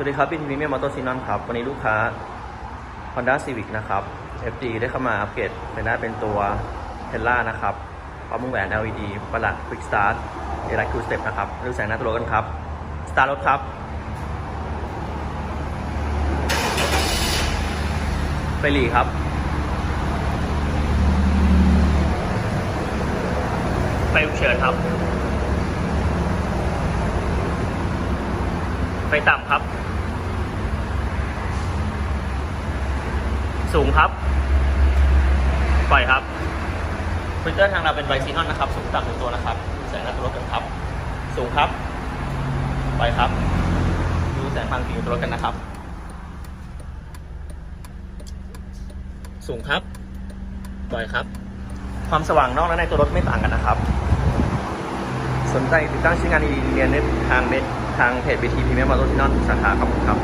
สวัสดีครับบินพรีเมียมมอเตอร์ซีนอนครับ วันนี้ลูกค้า Honda Civic นะครับ FG ได้เข้ามาอัปเกรดเป็นหน้าเป็นตัว t e l l a นะครับพร้อมวงแหวน LED ประหลัด Quick Start Elect Two Step นะครับดูแสงหน้าตัวรถกันครับ สตาร์ทรถครับไปหลีครับไปเฉินครับ ไปต่ำครับ สูงครับ ปล่อยครับฟิลเตอร์ทางเราเป็นไวซีนอนนะครับ สูงต่ำหนึ่งตัวนะครับดูแสงหน้าตัวรถกันครับ สูงครับ ปล่อยครับ ดูแสงทางผิวตัวรถกันนะครับ สูงครับ ปล่อยครับ ความสว่างนอกและในตัวรถไม่ต่างกันนะครับ สนใจติดตั้งชิ้นงานดีๆเรียนได้ทางเน็ต ทางเพจบีทีพรีเมียมมอเตอร์ซีนอนสาขาครับผมครับ